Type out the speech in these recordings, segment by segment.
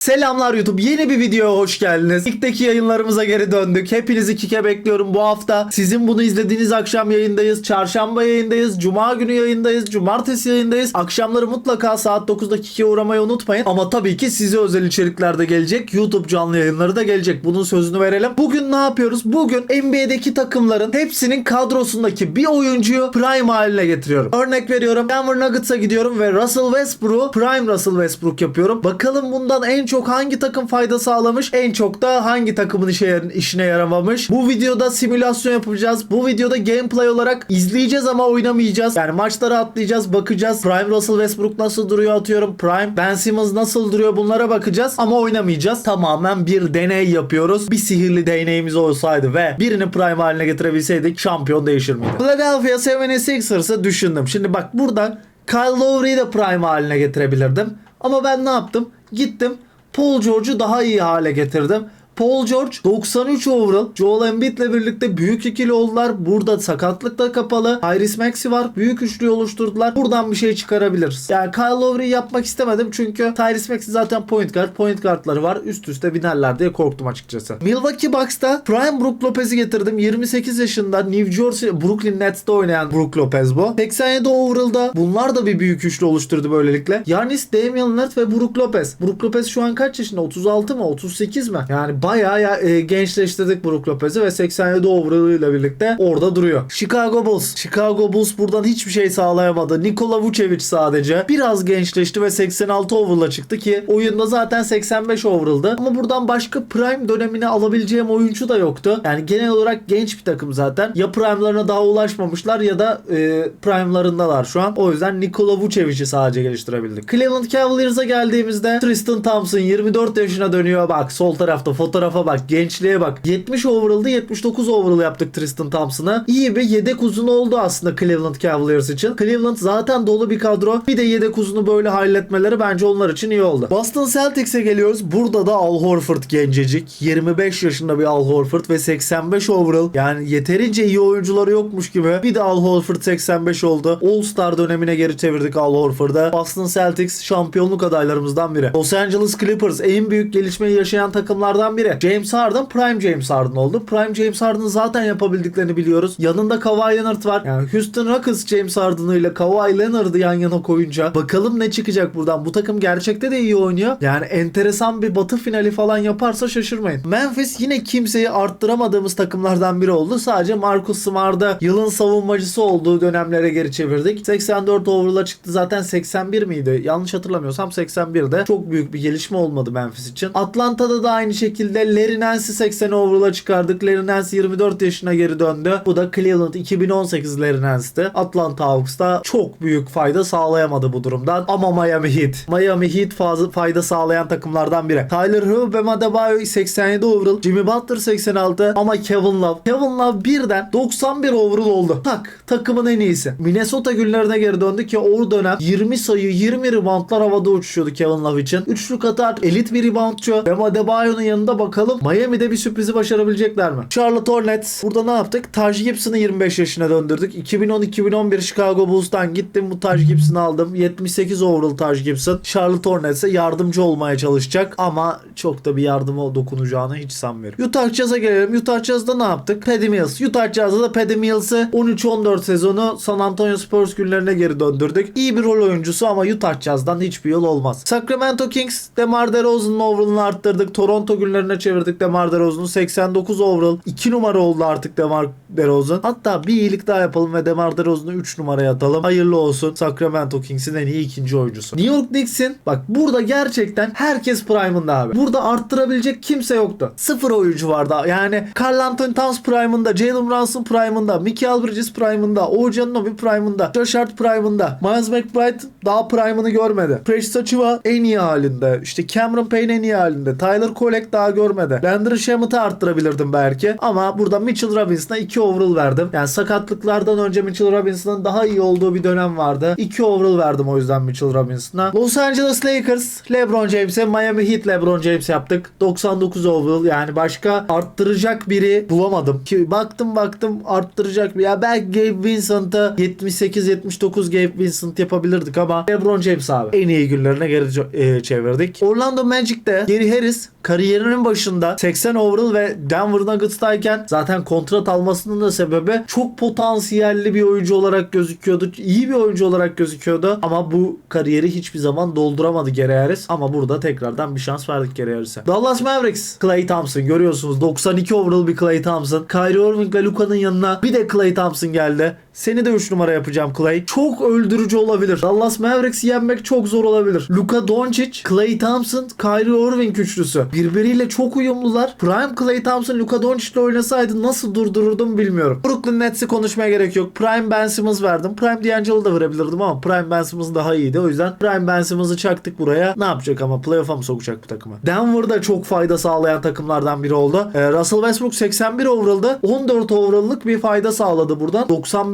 Selamlar YouTube. Yeni bir videoya hoş geldiniz. İlkteki yayınlarımıza geri döndük. Hepinizi kike bekliyorum bu hafta. Sizin bunu izlediğiniz akşam yayındayız. Çarşamba yayındayız. Cuma günü yayındayız. Cumartesi yayındayız. Akşamları mutlaka saat 9'da kike uğramayı unutmayın. Ama tabii ki size özel içerikler de gelecek. YouTube canlı yayınları da gelecek. Bunun sözünü verelim. Bugün ne yapıyoruz? Bugün NBA'deki takımların hepsinin kadrosundaki bir oyuncuyu prime haline getiriyorum. Örnek veriyorum. Denver Nuggets'a gidiyorum ve Russell Westbrook'u prime Russell Westbrook yapıyorum. Bakalım bundan en çok hangi takım fayda sağlamış? En çok da hangi takımın işe, işine yaramamış? Bu videoda simülasyon yapacağız. Bu videoda gameplay olarak izleyeceğiz ama oynamayacağız. Yani maçları atlayacağız, bakacağız. Prime Russell Westbrook nasıl duruyor atıyorum. Prime Ben Simmons nasıl duruyor bunlara bakacağız ama oynamayacağız. Tamamen bir deney yapıyoruz. Bir sihirli deneyimiz olsaydı ve birini prime haline getirebilseydik şampiyon değişir miydi? Philadelphia 76ers'ı düşündüm. Şimdi bak burada Kyle Lowry'i de prime haline getirebilirdim. Ama ben ne yaptım? Gittim Paul George'u daha iyi hale getirdim. Paul George 93 overall. Joel Embiid'le birlikte büyük ikili oldular. Burada sakatlık da kapalı. Tyrese Maxey var. Büyük üçlüyü oluşturdular. Buradan bir şey çıkarabiliriz. Yani Kyle Lowry'i yapmak istemedim çünkü Tyrese Maxey zaten point guard. Point guardları var. Üst üste binerler diye korktum açıkçası. Milwaukee Bucks'ta Prime Brook Lopez'i getirdim. 28 yaşında New Jersey Brooklyn Nets'te oynayan Brook Lopez bu. 87 overall'da bunlar da bir büyük üçlü oluşturdu böylelikle. Yanis, Damian Lillard ve Brook Lopez. Brook Lopez şu an kaç yaşında? 36 mı? 38 mi? Yani bayağı ya, e, gençleştirdik Brook Lopez'i ve 87 overall'ıyla birlikte orada duruyor. Chicago Bulls. Chicago Bulls buradan hiçbir şey sağlayamadı. Nikola Vucevic sadece biraz gençleşti ve 86 overall'a çıktı ki oyunda zaten 85 overall'dı. Ama buradan başka prime dönemine alabileceğim oyuncu da yoktu. Yani genel olarak genç bir takım zaten. Ya prime'larına daha ulaşmamışlar ya da e, prime'larındalar şu an. O yüzden Nikola Vucevic'i sadece geliştirebildik. Cleveland Cavaliers'a geldiğimizde Tristan Thompson 24 yaşına dönüyor. Bak sol tarafta fotoğrafa bak. Gençliğe bak. 70 overall'dı 79 overall yaptık Tristan Thompson'a. İyi bir yedek uzun oldu aslında Cleveland Cavaliers için. Cleveland zaten dolu bir kadro. Bir de yedek uzunu böyle halletmeleri bence onlar için iyi oldu. Boston Celtics'e geliyoruz. Burada da Al Horford gencecik. 25 yaşında bir Al Horford ve 85 overall. Yani yeterince iyi oyuncuları yokmuş gibi. Bir de Al Horford 85 oldu. All Star dönemine geri çevirdik Al Horford'a. Boston Celtics şampiyonluk adaylarımızdan biri. Los Angeles Clippers en büyük gelişmeyi yaşayan takımlardan biri. James Harden Prime James Harden oldu. Prime James Harden'ın zaten yapabildiklerini biliyoruz. Yanında Kawhi Leonard var. Yani Houston Rockets James Harden'ı ile Kawhi Leonard'ı yan yana koyunca bakalım ne çıkacak buradan. Bu takım gerçekte de iyi oynuyor. Yani enteresan bir batı finali falan yaparsa şaşırmayın. Memphis yine kimseyi arttıramadığımız takımlardan biri oldu. Sadece Marcus Smart'ı yılın savunmacısı olduğu dönemlere geri çevirdik. 84 overall'a çıktı zaten 81 miydi? Yanlış hatırlamıyorsam 81'de. Çok büyük bir gelişme olmadı Memphis için. Atlanta'da da aynı şekilde Larry Nance'i 80 overall'a çıkardık. Larry Nance 24 yaşına geri döndü. Bu da Cleveland 2018 Larry Nance'ti. Atlanta Hawks'ta çok büyük fayda sağlayamadı bu durumdan. Ama Miami Heat. Miami Heat fazla fayda sağlayan takımlardan biri. Tyler Hero ve Adebayo 87 overall. Jimmy Butler 86 ama Kevin Love. Kevin Love birden 91 overall oldu. Tak takımın en iyisi. Minnesota günlerine geri döndü ki o dönem 20 sayı 20 reboundlar havada uçuşuyordu Kevin Love için. Üçlük atar elit bir reboundçu. Bam Adebayo'nun yanında bakalım Miami'de bir sürprizi başarabilecekler mi? Charlotte Hornets. Burada ne yaptık? Taj Gibson'ı 25 yaşına döndürdük. 2010-2011 Chicago Bulls'tan gittim bu Taj Gibson'ı aldım. 78 overall Taj Gibson. Charlotte Hornets'e yardımcı olmaya çalışacak ama çok da bir yardıma dokunacağını hiç sanmıyorum. Utah Jazz'a gelelim. Utah Jazz'da ne yaptık? Paddy Mills. Utah Jazz'da da Paddy Mills'ı 13-14 sezonu San Antonio Spurs günlerine geri döndürdük. İyi bir rol oyuncusu ama Utah Jazz'dan hiçbir yol olmaz. Sacramento Kings DeMar DeRozan'ın overall'ını arttırdık. Toronto günlerine çevirdik DeMar DeRozan'ı. 89 overall. 2 numara oldu artık DeMar DeRozan. Hatta bir iyilik daha yapalım ve DeMar DeRozan'ı 3 numaraya atalım. Hayırlı olsun. Sacramento Kings'in en iyi ikinci oyuncusu. New York Knicks'in bak burada gerçekten herkes prime'ında abi. Burada arttırabilecek kimse yoktu. Sıfır oyuncu vardı. Yani Carl Anthony Towns prime'ında, Jalen Brunson prime'ında, Michael Bridges prime'ında, OG Anunoby prime'ında, Josh Hart prime'ında, Miles McBride daha prime'ını görmedi. Precious Achiuwa en iyi halinde. İşte Cameron Payne en iyi halinde. Tyler Kolek daha görmedi. Landry Shamet'ı arttırabilirdim belki. Ama burada Mitchell Robinson'a 2 2 overall verdim. Yani sakatlıklardan önce Mitchell Robinson'ın daha iyi olduğu bir dönem vardı. 2 overall verdim o yüzden Mitchell Robinson'a. Los Angeles Lakers, LeBron James'e Miami Heat LeBron James yaptık. 99 overall yani başka arttıracak biri bulamadım. Ki baktım baktım arttıracak bir. Ya belki Gabe Vincent'a 78-79 Gabe Vincent yapabilirdik ama LeBron James abi en iyi günlerine geri e, çevirdik. Orlando Magic'te Gary Harris kariyerinin başında 80 overall ve Denver Nuggets'tayken zaten kontrat almasının da sebebi çok potansiyelli bir oyuncu olarak gözüküyordu. İyi bir oyuncu olarak gözüküyordu ama bu kariyeri hiçbir zaman dolduramadı Gary Harris ama burada tekrardan bir şans verdik Gary Harris'e. Dallas Mavericks Clay Thompson görüyorsunuz 92 overall bir Clay Thompson. Kyrie Irving ve Luka'nın yanına bir de Clay Thompson geldi. Seni de 3 numara yapacağım Clay. Çok öldürücü olabilir. Dallas Mavericks'i yenmek çok zor olabilir. Luka Doncic, Clay Thompson, Kyrie Irving üçlüsü. Birbiriyle çok uyumlular. Prime Clay Thompson, Luka Doncic ile oynasaydı nasıl durdururdum bilmiyorum. Brooklyn Nets'i konuşmaya gerek yok. Prime Ben Simmons verdim. Prime D'Angelo da verebilirdim ama Prime Ben Simmons daha iyiydi. O yüzden Prime Ben Simmons'ı çaktık buraya. Ne yapacak ama playoff'a mı sokacak bu takımı? Denver'da çok fayda sağlayan takımlardan biri oldu. Ee, Russell Westbrook 81 overall'da 14 overall'lık bir fayda sağladı buradan.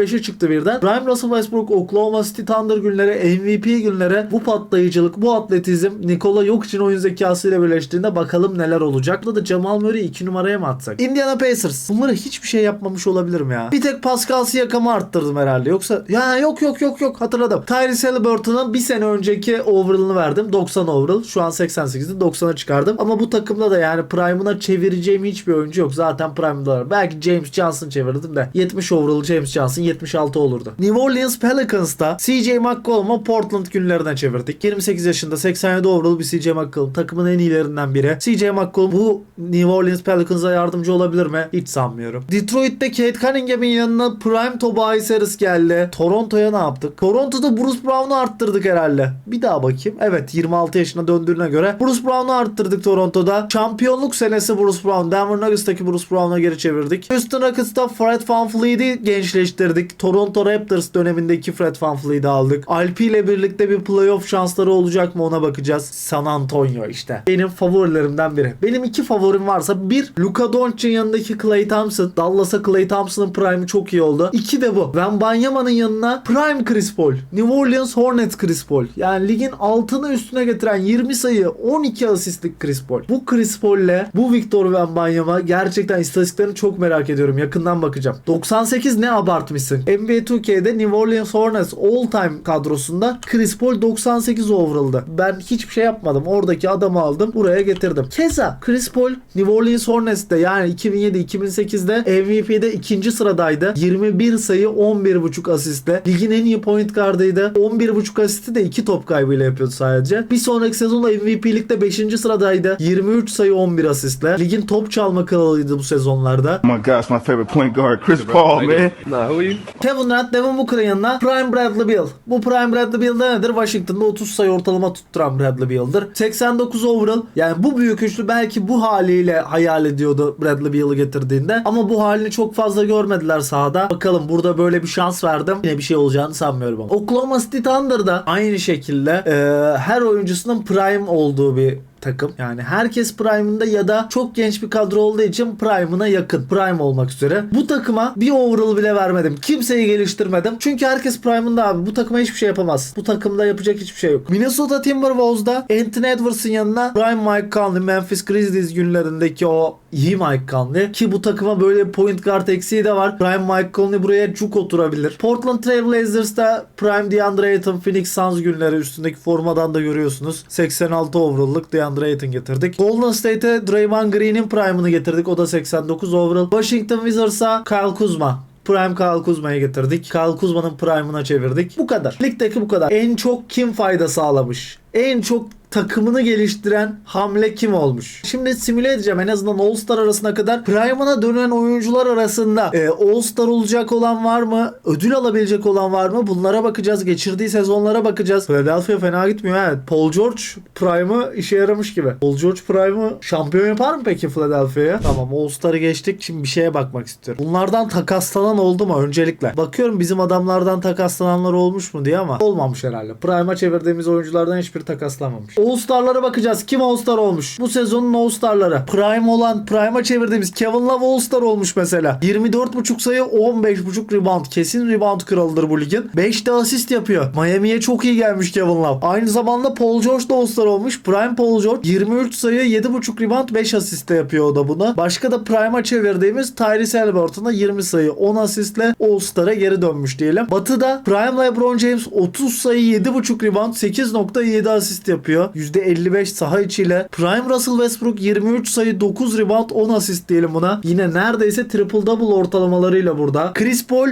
95'e çıktı birden. Prime Russell Westbrook Oklahoma City Thunder günleri, MVP günleri bu patlayıcılık, bu atletizm Nikola Jokic'in oyun zekasıyla birleştiğinde bakalım neler olacak. Burada da Jamal Murray'i 2 numaraya mı atsak? Indiana Pacers. Bunlara hiçbir şey yapmamış olabilirim ya. Bir tek Pascal Siakam'ı arttırdım herhalde. Yoksa ya yok yok yok yok hatırladım. Tyrese Halliburton'ın bir sene önceki overall'ını verdim. 90 overall. Şu an 88'de 90'a çıkardım. Ama bu takımda da yani prime'ına çevireceğim hiçbir oyuncu yok. Zaten prime'da. Belki James Johnson çevirdim de 70 overall James Johnson 76 olurdu. New Orleans Pelicans'ta CJ McCollum'u Portland günlerine çevirdik. 28 yaşında 87 overall bir CJ McCollum. Takımın en iyilerinden biri. CJ McCollum bu New Orleans Pelicans'a yardımcı olabilir mi? Hiç sanmıyorum. Detroit'te Kate Cunningham'in yanına Prime Tobias Harris geldi. Toronto'ya ne yaptık? Toronto'da Bruce Brown'u arttırdık herhalde. Bir daha bakayım. Evet 26 yaşına döndüğüne göre Bruce Brown'u arttırdık Toronto'da. Şampiyonluk senesi Bruce Brown. Denver Nuggets'taki Bruce Brown'a geri çevirdik. Houston Rockets'ta Fred VanVleet'i gençleştirdik. Toronto Raptors dönemindeki Fred VanVleet'i aldık. Alpi ile birlikte bir playoff şansları olacak mı ona bakacağız. San Antonio işte. Benim favorilerimden biri. Benim iki favorim varsa bir Luka Doncic'in yanındaki Klay Thompson. Dallas'a Klay Thompson'ın prime'i çok iyi oldu. İki de bu. Van Banyama'nın yanına Prime Chris Paul. New Orleans Hornets Chris Paul. Yani ligin altını üstüne getiren 20 sayı 12 asistlik Chris Paul. Bu Chris Paul'le bu Victor Wembanyama gerçekten istatistiklerini çok merak ediyorum. Yakından bakacağım. 98 ne abartmışsın. NBA 2K'de New Orleans Hornets all time kadrosunda Chris Paul 98 overall'da. Ben hiçbir şey yapmadım. Oradaki adamı aldım. Buraya getirdim. Keza Chris Paul New Orleans Hornets'te yani 2007-2008'de MVP'de ikinci sıradaydı. 21 sayı 11.5 asistle. Ligin en iyi point guardıydı. 11.5 asisti de 2 top kaybıyla yapıyordu sadece. Bir sonraki sezonda MVP'likte 5. sıradaydı. 23 sayı 11 asistle. Ligin top çalma kralıydı bu sezonlarda. Oh my gosh, my favorite point guard, Chris Paul, man. Nah, who are you? Kevin Durant, Devin Booker'ın yanına Prime Bradley Beal. Bu Prime Bradley Beal de nedir? Washington'da 30 sayı ortalama tutturan Bradley Beal'dır. 89 overall. Yani bu büyük üçlü belki bu haliyle hayal ediyordu Bradley Beal'ı getirdiğinde. Ama bu halini çok fazla görmediler sahada. Bakalım burada böyle bir şans verdim. Yine bir şey olacağını sanmıyorum ama. Oklahoma City Thunder'da aynı şekilde e, her oyuncusunun prime olduğu bir takım. Yani herkes prime'ında ya da çok genç bir kadro olduğu için prime'ına yakın. Prime olmak üzere. Bu takıma bir overall bile vermedim. Kimseyi geliştirmedim. Çünkü herkes prime'ında abi. Bu takıma hiçbir şey yapamaz. Bu takımda yapacak hiçbir şey yok. Minnesota Timberwolves'da Anthony Edwards'ın yanına Prime Mike Conley, Memphis Grizzlies günlerindeki o iyi Mike Conley ki bu takıma böyle point guard eksiği de var. Prime Mike Conley buraya cuk oturabilir. Portland Trail Blazers'ta Prime DeAndre Ayton Phoenix Suns günleri üstündeki formadan da görüyorsunuz. 86 overall'lık DeAndre Ayton getirdik. Golden State'e Draymond Green'in prime'ını getirdik. O da 89 overall. Washington Wizards'a Kyle Kuzma. Prime Kyle Kuzma'yı getirdik. Kyle Kuzma'nın prime'ına çevirdik. Bu kadar. Ligdeki bu kadar. En çok kim fayda sağlamış? En çok takımını geliştiren hamle kim olmuş? Şimdi simüle edeceğim en azından All Star arasına kadar. Prime'ına dönen oyuncular arasında e, All Star olacak olan var mı? Ödül alabilecek olan var mı? Bunlara bakacağız. Geçirdiği sezonlara bakacağız. Philadelphia fena gitmiyor ha. Paul George Prime'ı işe yaramış gibi. Paul George Prime'ı şampiyon yapar mı peki Philadelphia'ya? Tamam All Star'ı geçtik. Şimdi bir şeye bakmak istiyorum. Bunlardan takaslanan oldu mu öncelikle? Bakıyorum bizim adamlardan takaslananlar olmuş mu diye ama olmamış herhalde. Prime'a çevirdiğimiz oyunculardan hiçbir takaslanmamış. All-Star'lara bakacağız. Kim All-Star olmuş? Bu sezonun All-Star'ları. Prime olan, Prime'a çevirdiğimiz Kevin Love All-Star olmuş mesela. 24.5 sayı, 15.5 rebound. Kesin rebound kralıdır bu ligin. 5 de asist yapıyor. Miami'ye çok iyi gelmiş Kevin Love. Aynı zamanda Paul George da All-Star olmuş. Prime Paul George 23 sayı, 7.5 rebound, 5 asist de yapıyor o da buna. Başka da Prime'a çevirdiğimiz Tyrese Halliburton da 20 sayı, 10 asistle All-Star'a geri dönmüş diyelim. Batı'da Prime LeBron James 30 sayı, 7.5 rebound, 8.7 asist yapıyor. %55 saha içiyle. Prime Russell Westbrook 23 sayı, 9 rebound, 10 asist diyelim buna. Yine neredeyse triple double ortalamalarıyla burada. Chris Paul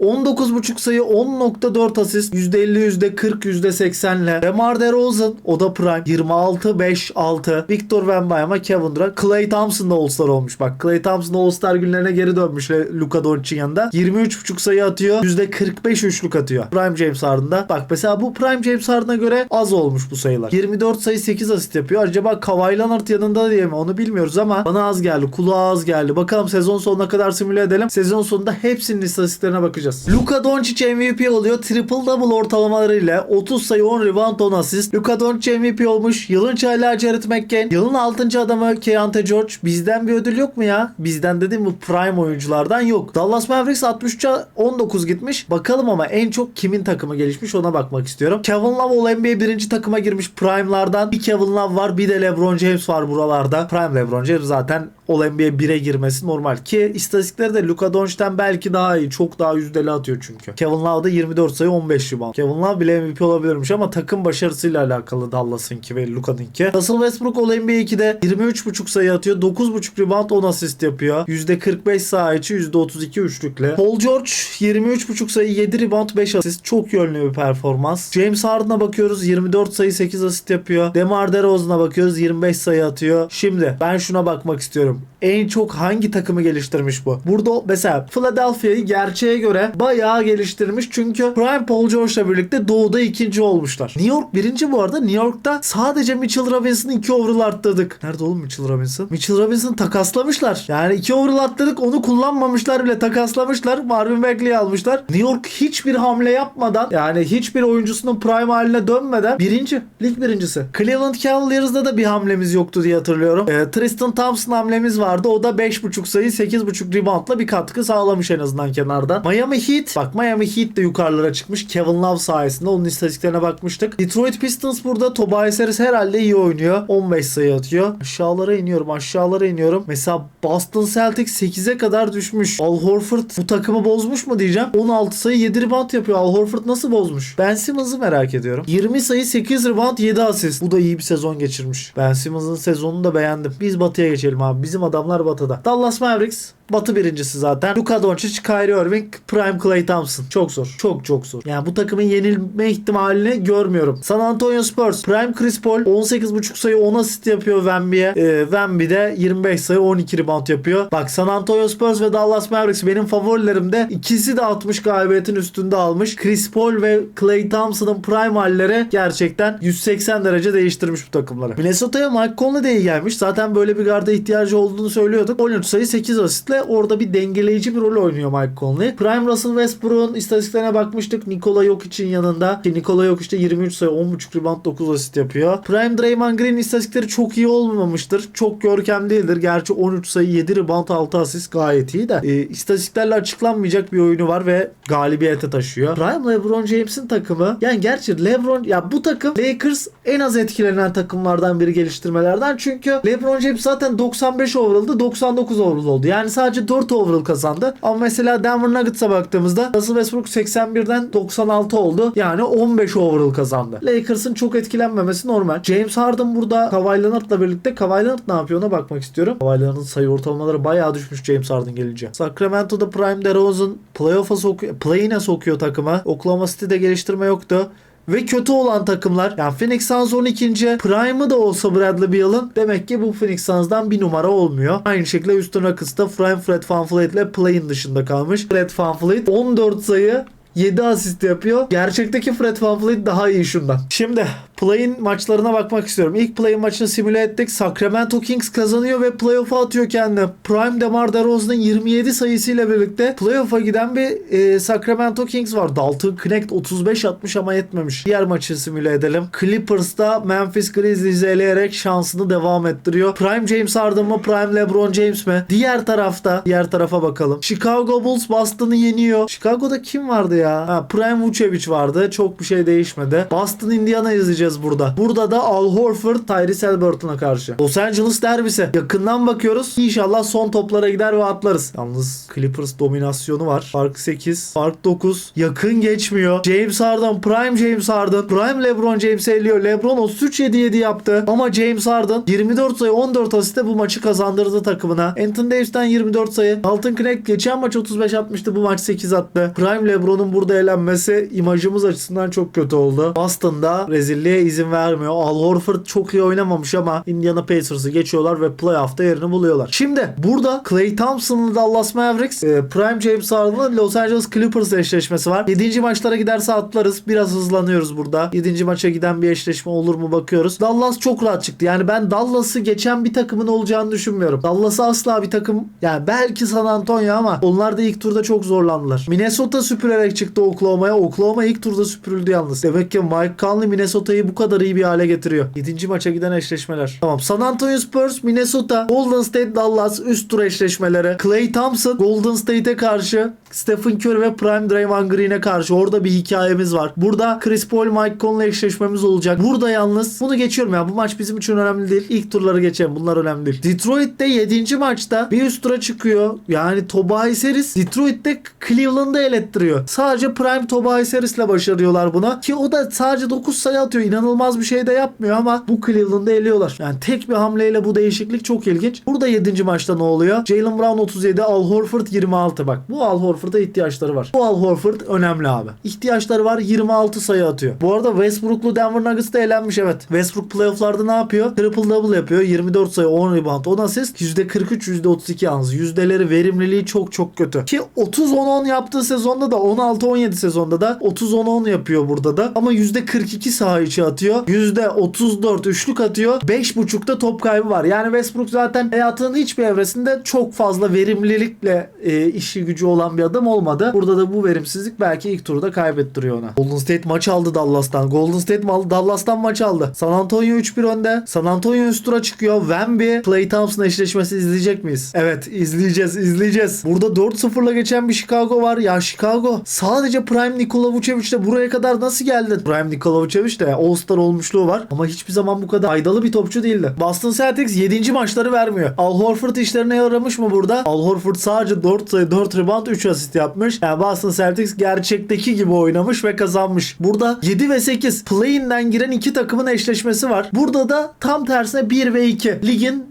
19.5 sayı 10.4 asist %50 %40 %80 ile Demar DeRozan o da prime 26 5 6 Victor Wembanyama Kevin Durant. Klay Thompson da All-Star olmuş. Bak Klay Thompson All-Star günlerine geri dönmüş Luka Doncic'in yanında. 23.5 sayı atıyor %45 üçlük atıyor. Prime James ardında bak mesela bu Prime James ardına göre az olmuş bu sayılar. 24 sayı 8 asist yapıyor. Acaba Kawhi Leonard yanında diye mi? Onu bilmiyoruz ama bana az geldi kulağa az geldi. Bakalım sezon sonuna kadar simüle edelim. Sezon sonunda hepsinin istatistiklerine bakacağız Luka Doncic MVP oluyor triple double ortalamalarıyla 30 sayı 10 rebound 10 asist. Luka Doncic MVP olmuş. Yılın çaylağı Jared McCain yılın 6. adamı Keontae George. Bizden bir ödül yok mu ya? Bizden dedim bu prime oyunculardan yok. Dallas Mavericks 63'e 19 gitmiş. Bakalım ama en çok kimin takımı gelişmiş ona bakmak istiyorum. Kevin Love All NBA birinci takıma girmiş prime'lardan. Bir Kevin Love var bir de LeBron James var buralarda. Prime LeBron James zaten All NBA 1'e girmesi normal. Ki istatistikleri de Luka Doncic'ten belki daha iyi. Çok daha yüzdeli atıyor çünkü. Kevin Love da 24 sayı 15 rebound. Kevin Love bile MVP olabilirmiş ama takım başarısıyla alakalı Dallas'ınki ve Luka'nınki. Russell Westbrook All NBA 2'de 23.5 sayı atıyor 9.5 rebound 10 asist yapıyor. %45 saha içi %32 üçlükle. Paul George 23.5 sayı 7 rebound 5 asist. Çok yönlü bir performans. James Harden'a bakıyoruz 24 sayı 8 asist yapıyor. DeMar DeRozan'a bakıyoruz 25 sayı atıyor. Şimdi ben şuna bakmak istiyorum en çok hangi takımı geliştirmiş bu? Burada mesela Philadelphia'yı gerçeğe göre bayağı geliştirmiş. Çünkü Prime Paul George'la birlikte doğuda ikinci olmuşlar. New York birinci bu arada. New York'ta sadece Mitchell Robinson'ı iki overall arttırdık. Nerede oğlum Mitchell Robinson? Mitchell Robinson'ı takaslamışlar. Yani iki overall arttırdık onu kullanmamışlar bile takaslamışlar. Marvin Bagley'i almışlar. New York hiçbir hamle yapmadan yani hiçbir oyuncusunun prime haline dönmeden birinci. Lig birincisi. Cleveland Cavaliers'da da bir hamlemiz yoktu diye hatırlıyorum. Ee, Tristan Thompson hamlemiz vardı. O da 5.5 sayı 8.5 reboundla bir katkı sağlamış en azından kenarda. Miami Heat. Bak Miami Heat de yukarılara çıkmış. Kevin Love sayesinde onun istatistiklerine bakmıştık. Detroit Pistons burada Tobias Harris herhalde iyi oynuyor. 15 sayı atıyor. Aşağılara iniyorum aşağılara iniyorum. Mesela Boston Celtics 8'e kadar düşmüş. Al Horford bu takımı bozmuş mu diyeceğim. 16 sayı 7 rebound yapıyor. Al Horford nasıl bozmuş? Ben Simmons'ı merak ediyorum. 20 sayı 8 rebound 7 asist. Bu da iyi bir sezon geçirmiş. Ben Simmons'ın sezonunu da beğendim. Biz batıya geçelim abi. Bizim adamlar batıda. Dallas Mavericks Batı birincisi zaten. Luka Doncic, Kyrie Irving, Prime Clay Thompson. Çok zor. Çok çok zor. Yani bu takımın yenilme ihtimalini görmüyorum. San Antonio Spurs, Prime Chris Paul 18.5 sayı 10 asist yapıyor Wemby'ye. Ee, Wemby de 25 sayı 12 rebound yapıyor. Bak San Antonio Spurs ve Dallas Mavericks benim favorilerimde. ikisi de 60 galibiyetin üstünde almış. Chris Paul ve Clay Thompson'ın prime halleri gerçekten 180 derece değiştirmiş bu takımları. Minnesota'ya Mike Conley de iyi gelmiş. Zaten böyle bir garda ihtiyacı olduğunu söylüyorduk. 13 sayı 8 asistle orada bir dengeleyici bir rol oynuyor Mike Conley. Prime Russell Westbrook'un istatistiklerine bakmıştık. Nikola Jokic'in yanında. Nikola Jokic de 23 sayı 10.5 rebound 9 asist yapıyor. Prime Draymond Green'in istatistikleri çok iyi olmamıştır. Çok görkem değildir. Gerçi 13 sayı 7 rebound 6 asist gayet iyi de. E, istatistiklerle açıklanmayacak bir oyunu var ve galibiyete taşıyor. Prime LeBron James'in takımı yani gerçi LeBron ya bu takım Lakers en az etkilenen takımlardan biri geliştirmelerden çünkü LeBron James zaten 95 overall'dı 99 overall oldu. Yani sadece 4 overall kazandı. Ama mesela Denver Nuggets'a baktığımızda Russell Westbrook 81'den 96 oldu. Yani 15 overall kazandı. Lakers'ın çok etkilenmemesi normal. James Harden burada Kawhi Leonard'la birlikte Kawhi Leonard ne yapıyor ona bakmak istiyorum. Kawhi Leonard'ın sayı ortalamaları bayağı düşmüş James Harden gelince. Sacramento'da Prime DeRozan playoff'a sokuyor, play'ine sokuyor takıma. Oklahoma City'de geliştirme yoktu ve kötü olan takımlar yani Phoenix Suns 12. Prime'ı da olsa Bradley Beal'ın demek ki bu Phoenix Suns'dan bir numara olmuyor. Aynı şekilde Houston Rockets'ta Prime Fred VanVleet ile play'in dışında kalmış. Fred VanVleet 14 sayı 7 asist yapıyor. Gerçekteki Fred VanVleet daha iyi şundan. Şimdi play-in maçlarına bakmak istiyorum. İlk play-in maçını simüle ettik. Sacramento Kings kazanıyor ve playoff'a atıyor kendini. Prime DeMar DeRozan'ın 27 sayısıyla birlikte playoff'a giden bir e, Sacramento Kings var. Dalton Knecht 35 atmış ama yetmemiş. Diğer maçı simüle edelim. Clippers'ta Memphis Grizzlies'i eleyerek şansını devam ettiriyor. Prime James Harden mı? Prime LeBron James mi? Diğer tarafta diğer tarafa bakalım. Chicago Bulls Boston'ı yeniyor. Chicago'da kim vardı ya? Ha, Prime Vucevic vardı. Çok bir şey değişmedi. Boston Indiana izleyeceğiz burada. Burada da Al Horford Tyrese Halliburton'a karşı. Los Angeles derbisi. Yakından bakıyoruz. İnşallah son toplara gider ve atlarız. Yalnız Clippers dominasyonu var. Fark 8. Fark 9. Yakın geçmiyor. James Harden. Prime James Harden. Prime LeBron James eliyor. LeBron 33-7-7 yaptı. Ama James Harden 24 sayı 14 asiste bu maçı kazandırdı takımına. Anthony Davis'ten 24 sayı. Dalton Knecht geçen maç 35 atmıştı. Bu maç 8 attı. Prime LeBron'un burada elenmesi imajımız açısından çok kötü oldu. Boston'da rezilliğe izin vermiyor. Al Horford çok iyi oynamamış ama Indiana Pacers'ı geçiyorlar ve playoff'ta yerini buluyorlar. Şimdi burada Klay Thompson'ın Dallas Mavericks, e, Prime James Harden'ın Los Angeles Clippers eşleşmesi var. 7. maçlara giderse atlarız. Biraz hızlanıyoruz burada. 7. maça giden bir eşleşme olur mu bakıyoruz. Dallas çok rahat çıktı. Yani ben Dallas'ı geçen bir takımın olacağını düşünmüyorum. Dallas'ı asla bir takım yani belki San Antonio ama onlar da ilk turda çok zorlandılar. Minnesota süpürerek çıktı Oklahoma'ya. Oklahoma ilk turda süpürüldü yalnız. Demek ki Mike Conley Minnesota'yı bu kadar iyi bir hale getiriyor. 7. maça giden eşleşmeler. Tamam. San Antonio Spurs, Minnesota, Golden State, Dallas üst tur eşleşmeleri. Clay Thompson Golden State'e karşı Stephen Curry ve Prime Draymond Green'e karşı orada bir hikayemiz var. Burada Chris Paul, Mike Conley eşleşmemiz olacak. Burada yalnız bunu geçiyorum ya. Bu maç bizim için önemli değil. İlk turları geçelim. Bunlar önemli değil. Detroit'te 7. maçta bir üst tura çıkıyor. Yani Tobias Harris Detroit'te Cleveland'ı elettiriyor. Sadece Prime Tobias Harris'le başarıyorlar buna. Ki o da sadece 9 sayı atıyor. İnanılmaz bir şey de yapmıyor ama bu Cleveland'ı eliyorlar. Yani tek bir hamleyle bu değişiklik çok ilginç. Burada 7. maçta ne oluyor? Jalen Brown 37, Al Horford 26. Bak bu Al Horford'a ihtiyaçları var. Bu Al Horford önemli abi. İhtiyaçları var 26 sayı atıyor. Bu arada Westbrook'lu Denver Nuggets da elenmiş evet. Westbrook playofflarda ne yapıyor? Triple double yapıyor. 24 sayı 10 rebound 10 asist. %43 %32 yalnız. Yüzdeleri verimliliği çok çok kötü. Ki 30-10-10 yaptığı sezonda da 16-17 sezonda da 30-10-10 yapıyor burada da. Ama %42 saha içi atıyor. %34 üçlük atıyor. 5.5'da top kaybı var. Yani Westbrook zaten hayatının hiçbir evresinde çok fazla verimlilikle e, işi gücü olan bir adam olmadı. Burada da bu verimsizlik belki ilk turda kaybettiriyor ona. Golden State maç aldı Dallas'tan. Golden State mal Dallas'tan maç aldı. San Antonio 3-1 önde. San Antonio üst tura çıkıyor. Wemby, Klay Thompson eşleşmesi izleyecek miyiz? Evet izleyeceğiz izleyeceğiz. Burada 4-0'la geçen bir Chicago var. Ya Chicago sadece Prime Nikola Vucevic'le buraya kadar nasıl geldin? Prime Nikola Vucevic de All-Star olmuşluğu var. Ama hiçbir zaman bu kadar faydalı bir topçu değildi. Boston Celtics 7. maçları vermiyor. Al Horford işlerine yaramış mı burada? Al Horford sadece 4 sayı 4 rebound 3 asist yapmış. Yani Boston Celtics gerçekteki gibi oynamış ve kazanmış. Burada 7 ve 8 play-in'den giren iki takımın eşleşmesi var. Burada da tam tersine 1 ve 2 ligin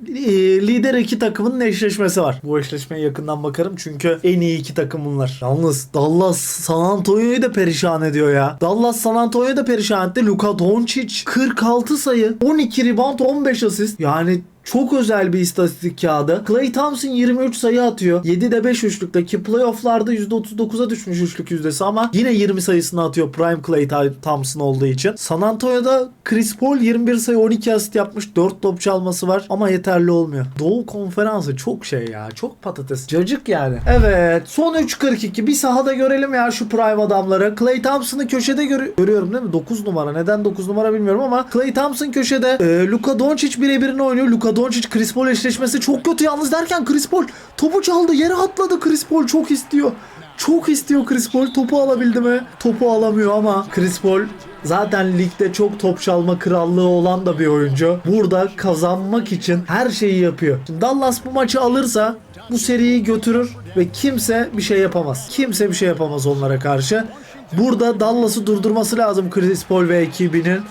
lider iki takımın eşleşmesi var. Bu eşleşmeye yakından bakarım çünkü en iyi iki takım bunlar. Yalnız Dallas San Antonio'yu da perişan ediyor ya. Dallas San Antonio'yu da perişan etti. Luka Doncic 46 sayı, 12 rebound, 15 asist. Yani çok özel bir istatistik kağıdı. Clay Thompson 23 sayı atıyor. 7'de 5 üçlükteki playofflarda %39'a düşmüş üçlük yüzdesi ama yine 20 sayısını atıyor Prime Clay Thompson olduğu için. San Antonio'da Chris Paul 21 sayı 12 asist yapmış. 4 top çalması var ama yeterli olmuyor. Doğu konferansı çok şey ya. Çok patates. Cacık yani. Evet. Son 3.42. Bir sahada görelim ya şu Prime adamları. Clay Thompson'ı köşede görü- görüyorum değil mi? 9 numara. Neden 9 numara bilmiyorum ama Clay Thompson köşede. Ee, Luka Doncic birebirini oynuyor. Luka Doncic Chris Paul eşleşmesi çok kötü yalnız derken Chris Paul topu çaldı. Yere atladı Chris Paul çok istiyor. Çok istiyor Chris Paul. Topu alabildi mi? Topu alamıyor ama Chris Paul zaten ligde çok top çalma krallığı olan da bir oyuncu. Burada kazanmak için her şeyi yapıyor. Şimdi Dallas bu maçı alırsa bu seriyi götürür ve kimse bir şey yapamaz. Kimse bir şey yapamaz onlara karşı. Burada Dallas'ı durdurması lazım Chris Paul ve ekibinin.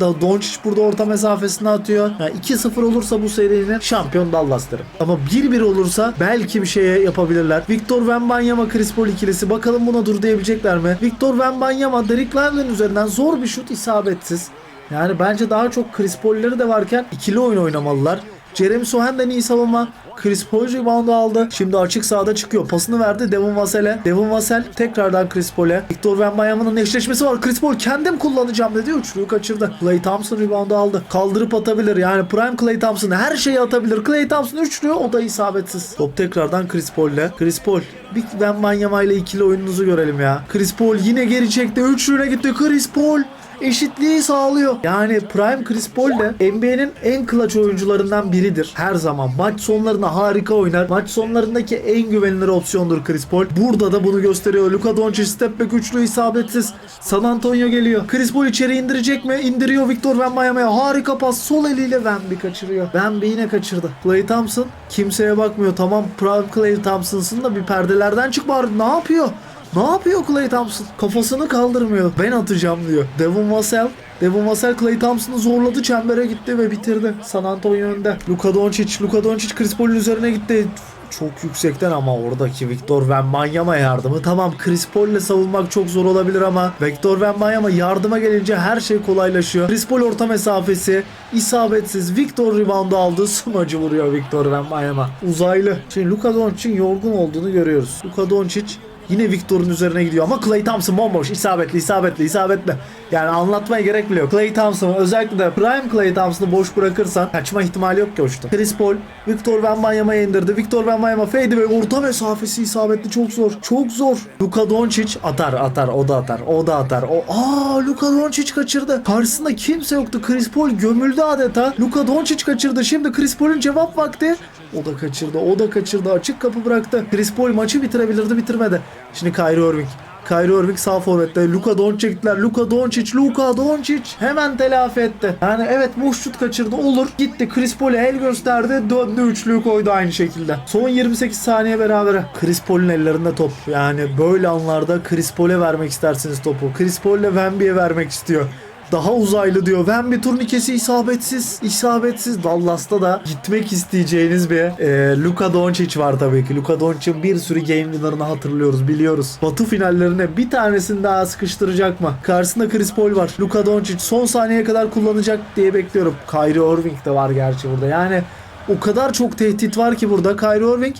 Doncic burada orta mesafesine atıyor. Yani 2-0 olursa bu serinin şampiyon Dallas derim. Ama 1-1 olursa belki bir şey yapabilirler. Victor Wembanyama Chris Paul ikilisi bakalım buna dur diyebilecekler mi? Victor Wembanyama Derek Lively'nin üzerinden zor bir şut isabetsiz. Yani bence daha çok Chris Paul'leri de varken ikili oyun oynamalılar. Jeremy Sohan'dan iyi savunma. Chris Paul reboundu aldı. Şimdi açık sahada çıkıyor. Pasını verdi Devon Vassel'e. Devon Vassell tekrardan Chris Paul'e. Victor Wembanyama'nın eşleşmesi var. Chris Paul kendim kullanacağım dedi. Üçlüyü kaçırdı. Clay Thompson reboundu aldı. Kaldırıp atabilir. Yani Prime Clay Thompson her şeyi atabilir. Clay Thompson üçlü o da isabetsiz. Top tekrardan Chris Paul'le. Chris Paul bir Wembanyama ile ikili oyununuzu görelim ya. Chris Paul yine geri çekti. Üçlüğüne gitti. Chris Paul eşitliği sağlıyor. Yani Prime Chris Paul de NBA'nin en clutch oyuncularından biridir. Her zaman maç sonlarında harika oynar. Maç sonlarındaki en güvenilir opsiyondur Chris Paul. Burada da bunu gösteriyor. Luka Doncic step back üçlü isabetsiz. San Antonio geliyor. Chris Paul içeri indirecek mi? İndiriyor Victor Wembanyama'ya. Harika pas. Sol eliyle Wemby kaçırıyor. Wemby yine kaçırdı. Clay Thompson kimseye bakmıyor. Tamam Prime Clay Thompson'sın da bir perdelerden çık bari. Ne yapıyor? Ne yapıyor Clay Thompson? Kafasını kaldırmıyor. Ben atacağım diyor. Devon Vassell Devon Vassell Clay Thompson'ı zorladı çembere gitti ve bitirdi. San Antonio önde. Luka Doncic, Luka Doncic Chris Paul'ün üzerine gitti. Çok yüksekten ama oradaki Victor Wembanyama yardımı. Tamam Chris Paul ile savunmak çok zor olabilir ama Victor Wembanyama yardıma gelince her şey kolaylaşıyor. Chris Paul orta mesafesi isabetsiz. Victor reboundu aldı. Smacı vuruyor Victor Wembanyama. Uzaylı. Şimdi Luka Doncic'in yorgun olduğunu görüyoruz. Luka Doncic Yine Victor'un üzerine gidiyor ama Clay Thompson bomboş isabetli isabetli isabetli. Yani anlatmaya gerek bile yok. Clay Thompson özellikle de Prime Clay Thompson'ı boş bırakırsan kaçma ihtimali yok ki uçtu. Chris Paul Victor Wembanyama'ya indirdi. Victor Wembanyama fade ve orta mesafesi isabetli çok zor. Çok zor. Luka Doncic atar atar o da atar o da atar. O aa Luka Doncic kaçırdı. Karşısında kimse yoktu. Chris Paul gömüldü adeta. Luka Doncic kaçırdı. Şimdi Chris Paul'un cevap vakti. O da kaçırdı. O da kaçırdı. Açık kapı bıraktı. Chris Paul maçı bitirebilirdi bitirmedi. Şimdi Kyrie Irving. Kyrie Irving sağ forvette. Luka Doncic gittiler. Luka Doncic, Luka Doncic hemen telafi etti. Yani evet boş şut kaçırdı. Olur. Gitti. Chris Paul'e el gösterdi. Döndü üçlüyü koydu aynı şekilde. Son 28 saniye berabere. Chris Paul'un ellerinde top. Yani böyle anlarda Chris Paul'e vermek istersiniz topu. Chris Paul'le Wemby'ye vermek istiyor. Daha uzaylı diyor. Wemby turnikesi isabetsiz. isabetsiz. Dallas'ta da gitmek isteyeceğiniz bir e, Luka Doncic var tabii ki. Luka Doncic'in bir sürü game winner'ını hatırlıyoruz, biliyoruz. Batı finallerine bir tanesini daha sıkıştıracak mı? Karşısında Chris Paul var. Luka Doncic son saniyeye kadar kullanacak diye bekliyorum. Kyrie Irving de var gerçi burada. Yani o kadar çok tehdit var ki burada. Kyrie Irving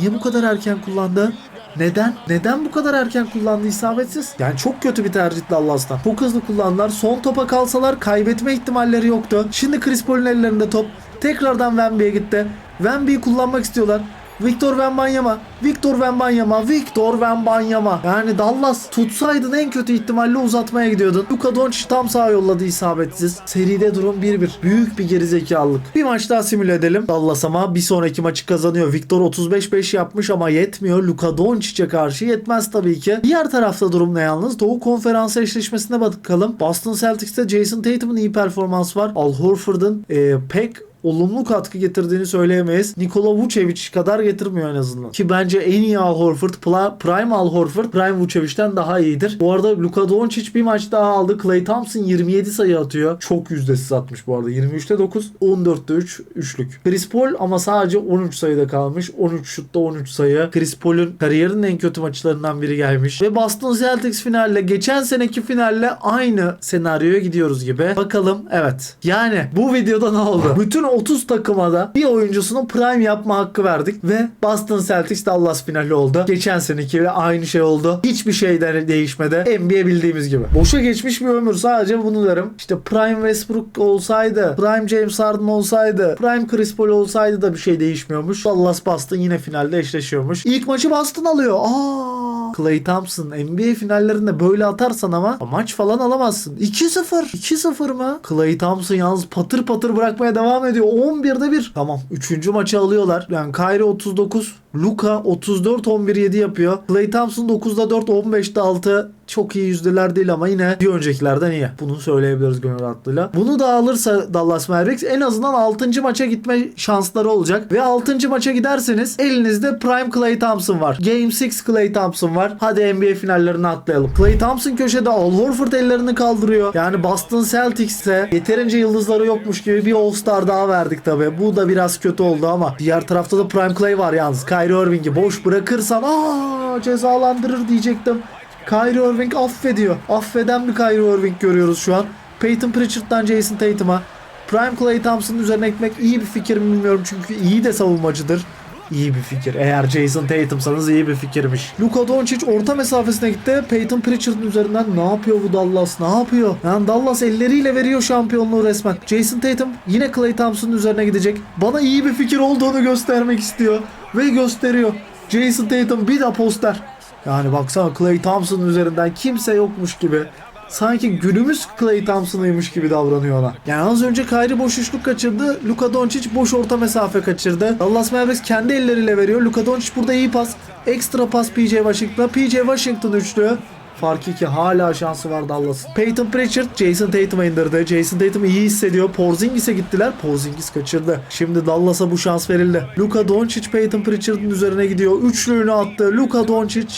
niye bu kadar erken kullandı? Neden? Neden bu kadar erken kullandı isabetsiz? Yani çok kötü bir tercih Dallas'tan. Çok hızlı kullandılar. Son topa kalsalar kaybetme ihtimalleri yoktu. Şimdi Chris Paul'un ellerinde top. Tekrardan Wemby'ye gitti. Wemby'yi kullanmak istiyorlar. Victor Wembanyama, Victor Wembanyama, Victor Wembanyama. Yani Dallas tutsaydın en kötü ihtimalle uzatmaya gidiyordun. Luka Doncic tam sağa yolladı isabetsiz. Seride durum 1-1. Büyük bir gerizekalılık. Bir maç daha simüle edelim. Dallas ama bir sonraki maçı kazanıyor. Victor 35-5 yapmış ama yetmiyor. Luka Doncic'e karşı yetmez tabii ki. Diğer tarafta durum ne yalnız? Doğu Konferansı eşleşmesine bakalım. Boston Celtics'te Jason Tatum'un iyi performans var. Al Horford'un e, pek olumlu katkı getirdiğini söyleyemeyiz. Nikola Vucevic kadar getirmiyor en azından. Ki bence en iyi Al Horford, Prime Al Horford, Prime Vucevic'ten daha iyidir. Bu arada Luka Doncic bir maç daha aldı. Clay Thompson 27 sayı atıyor. Çok yüzdesiz atmış bu arada. 23'te 9, 14'te 3 üçlük. Chris Paul ama sadece 13 sayıda kalmış. 13 şutta 13 sayı. Chris Paul'un kariyerinin en kötü maçlarından biri gelmiş. Ve Boston Celtics finalle geçen seneki finalle aynı senaryoya gidiyoruz gibi. Bakalım evet. Yani bu videoda ne oldu? Bütün 30 takıma da bir oyuncusunu prime yapma hakkı verdik ve Boston Celtics Dallas finali oldu. Geçen senekiyle aynı şey oldu. Hiçbir şeyden değişmedi. NBA bildiğimiz gibi. Boşa geçmiş bir ömür. Sadece bunu derim. İşte Prime Westbrook olsaydı, Prime James Harden olsaydı, Prime Chris Paul olsaydı da bir şey değişmiyormuş. Dallas Boston yine finalde eşleşiyormuş. İlk maçı Boston alıyor. Aa! Clay Thompson NBA finallerinde böyle atarsan ama maç falan alamazsın. 2-0. 2-0 mı? Clay Thompson yalnız patır patır bırakmaya devam ediyor. 11'de 1. Tamam. 3. maçı alıyorlar. Yani Kyrie 39, Luka 34 11 7 yapıyor. Clay Thompson 9'da 4, 15'te 6. Çok iyi yüzdeler değil ama yine bir öncekilerden iyi. Bunu söyleyebiliriz gönül rahatlığıyla. Bunu da alırsa Dallas Mavericks en azından 6. maça gitme şansları olacak. Ve 6. maça giderseniz elinizde Prime Clay Thompson var. Game 6 Clay Thompson var. Hadi NBA finallerine atlayalım. Clay Thompson köşede Al Horford ellerini kaldırıyor. Yani Boston Celtics'e yeterince yıldızları yokmuş gibi bir All-Star daha verdik tabi. Bu da biraz kötü oldu ama diğer tarafta da Prime Clay var yalnız. Kyrie Irving'i boş bırakırsan aa cezalandırır diyecektim. Kyrie Irving affediyor. Affeden bir Kyrie Irving görüyoruz şu an. Peyton Pritchard'dan Jason Tatum'a. Prime Clay Thompson'ın üzerine ekmek iyi bir fikir mi bilmiyorum çünkü iyi de savunmacıdır. İyi bir fikir. Eğer Jason Tatum'sanız iyi bir fikirmiş. Luka Doncic orta mesafesine gitti. Peyton Pritchard'ın üzerinden ne yapıyor bu Dallas? Ne yapıyor? Yani Dallas elleriyle veriyor şampiyonluğu resmen. Jason Tatum yine Clay Thompson'ın üzerine gidecek. Bana iyi bir fikir olduğunu göstermek istiyor. Ve gösteriyor. Jason Tatum bir de poster. Yani baksana Clay Thompson'ın üzerinden kimse yokmuş gibi. Sanki günümüz Clay Thompson'ıymış gibi davranıyor ona. Yani az önce Kyrie boş üçlük kaçırdı. Luka Doncic boş orta mesafe kaçırdı. Dallas Mavericks kendi elleriyle veriyor. Luka Doncic burada iyi pas. Ekstra pas PJ Washington'a. PJ Washington üçlü. Fark 2 hala şansı var Dallas'ın. Peyton Pritchard Jason Tatum'a indirdi. Jason Tatum iyi hissediyor. Porzingis'e gittiler. Porzingis kaçırdı. Şimdi Dallas'a bu şans verildi. Luka Doncic Peyton Pritchard'ın üzerine gidiyor. Üçlüğünü attı. Luka Doncic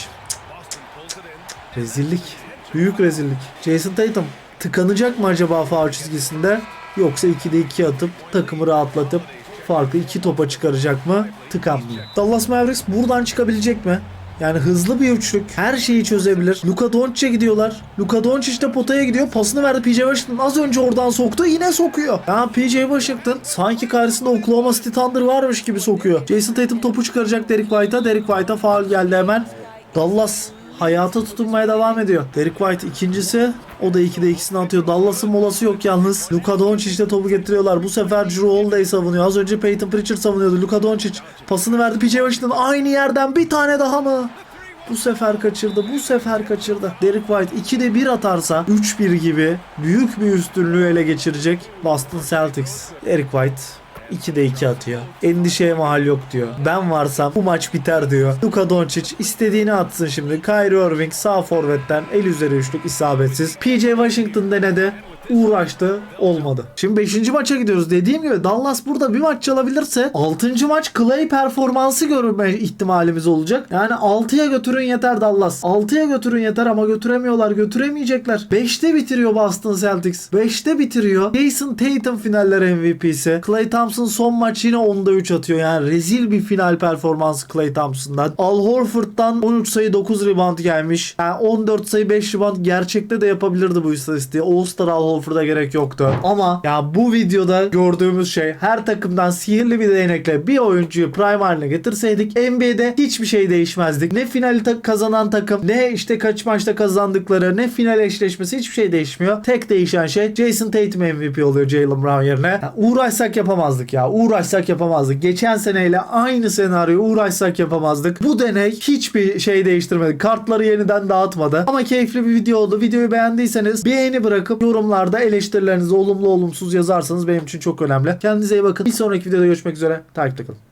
Rezillik. Büyük rezillik. Jason Tatum tıkanacak mı acaba faul çizgisinde? Yoksa 2'de 2 atıp takımı rahatlatıp farkı 2 topa çıkaracak mı? Tıkanmıyor. Dallas Mavericks buradan çıkabilecek mi? Yani hızlı bir üçlük. Her şeyi çözebilir. Luka Doncic'e gidiyorlar. Luka Doncic de potaya gidiyor. Pasını verdi PJ Washington. Az önce oradan soktu. Yine sokuyor. Ya PJ Washington sanki karşısında Oklahoma City Thunder varmış gibi sokuyor. Jason Tatum topu çıkaracak Derek White'a. Derek White'a faul geldi hemen. Dallas hayata tutunmaya devam ediyor. Derek White ikincisi. O da 2'de ikisini atıyor. Dallas'ın molası yok yalnız. Luka Doncic de topu getiriyorlar. Bu sefer Drew Holiday savunuyor. Az önce Peyton Pritchard savunuyordu. Luka Doncic pasını verdi PJ Washington. Aynı yerden bir tane daha mı? Bu sefer kaçırdı. Bu sefer kaçırdı. Derek White 2'de 1 atarsa 3-1 gibi büyük bir üstünlüğü ele geçirecek Boston Celtics. Derek White 2'de 2 atıyor. Endişeye mahal yok diyor. Ben varsam bu maç biter diyor. Luka Doncic istediğini atsın şimdi. Kyrie Irving sağ forvetten el üzeri üçlük isabetsiz. PJ Washington denedi. Uğraştı olmadı. Şimdi 5. maça gidiyoruz. Dediğim gibi Dallas burada bir maç çalabilirse 6. maç Clay performansı görme ihtimalimiz olacak. Yani 6'ya götürün yeter Dallas. 6'ya götürün yeter ama götüremiyorlar. Götüremeyecekler. 5'te bitiriyor Boston Celtics. 5'te bitiriyor. Jason Tatum finaller MVP'si. Clay Thompson son maç yine 10'da 3 atıyor. Yani rezil bir final performansı Clay Thompson'dan. Al Horford'dan 13 sayı 9 rebound gelmiş. Yani 14 sayı 5 rebound gerçekte de yapabilirdi bu istatistiği. All-Star Al Horford'a gerek yoktu. Ama ya bu videoda gördüğümüz şey her takımdan sihirli bir değnekle bir oyuncuyu prime haline getirseydik NBA'de hiçbir şey değişmezdik. Ne finali ta- kazanan takım ne işte kaç maçta kazandıkları ne final eşleşmesi hiçbir şey değişmiyor. Tek değişen şey Jason Tatum MVP oluyor Jalen Brown yerine. Ya uğraşsak yapamazdık ya. Uğraşsak yapamazdık. Geçen seneyle aynı senaryoyu uğraşsak yapamazdık. Bu deney hiçbir şey değiştirmedi. Kartları yeniden dağıtmadı. Ama keyifli bir video oldu. Videoyu beğendiyseniz beğeni bırakıp yorumlarda eleştirilerinizi olumlu olumsuz yazarsanız benim için çok önemli. Kendinize iyi bakın. Bir sonraki videoda görüşmek üzere. Takipte kalın.